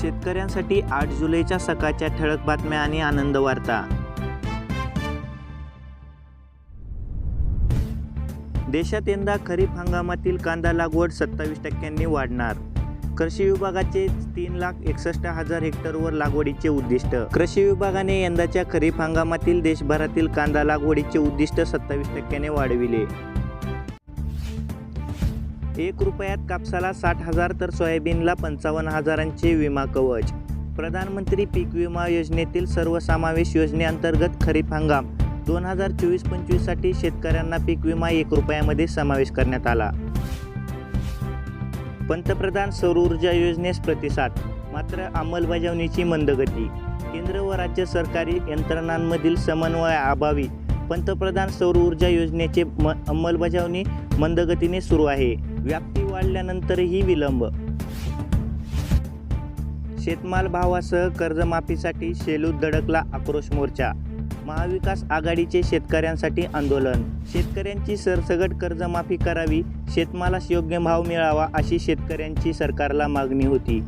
शेतकऱ्यांसाठी आठ जुलैच्या सकाळच्या ठळक बातम्या आणि आनंद वार्ता. देशात यंदा खरीप हंगामातील कांदा लागवड सत्तावीस टक्क्यांनी वाढणार. कृषी विभागाचे तीन लाख एकसष्ट हजार हेक्टरवर लागवडीचे उद्दिष्ट. कृषी विभागाने यंदाच्या खरीप हंगामातील देशभरातील कांदा लागवडीचे उद्दिष्ट सत्तावीस टक्क्याने वाढविले. एक रुपयात कापसाला साठ हजार तर सोयाबीनला पंचावन्न हजारांचे विमा कवच. प्रधानमंत्री पीक विमा योजनेतील सर्वसमावेश योजनेअंतर्गत खरीप हंगाम. दोन हजार चोवीस पंचवीससाठी शेतकऱ्यांना पीक विमा एक रुपयामध्ये समावेश करण्यात आला. पंतप्रधान सौर ऊर्जा योजनेस प्रतिसाद मात्र अंमलबजावणीची मंदगती. केंद्र व राज्य सरकारी यंत्रणांमधील समन्वय अभावी पंतप्रधान सौर ऊर्जा योजनेचे म अंमलबजावणी मंदगतीने सुरू आहे. व्याप्ती वाढल्यानंतरही विलंब. शेतमाल भावासह कर्जमाफीसाठी शेलूत धडकला आक्रोश मोर्चा. महाविकास आघाडीचे शेतकऱ्यांसाठी आंदोलन. शेतकऱ्यांची सरसगट कर्जमाफी करावी शेतमालास योग्य भाव मिळावा अशी शेतकऱ्यांची सरकारला मागणी होती.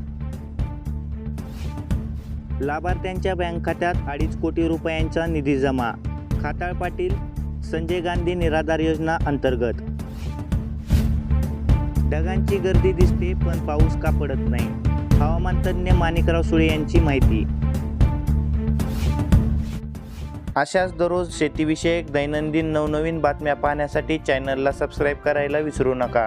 लाभार्थ्यांच्या बँक खात्यात अडीच कोटी रुपयांचा निधी जमा. खाताळ पाटील संजय गांधी निराधार योजना अंतर्गत ढगांची गर्दी दिसते पण पाऊस का पडत नाही? हवामान तज्ज्ञ माणिकराव सुळे यांची माहिती. अशाच दररोज शेतीविषयक दैनंदिन नवनवीन बातम्या पाहण्यासाठी चॅनलला सबस्क्राईब करायला विसरू नका.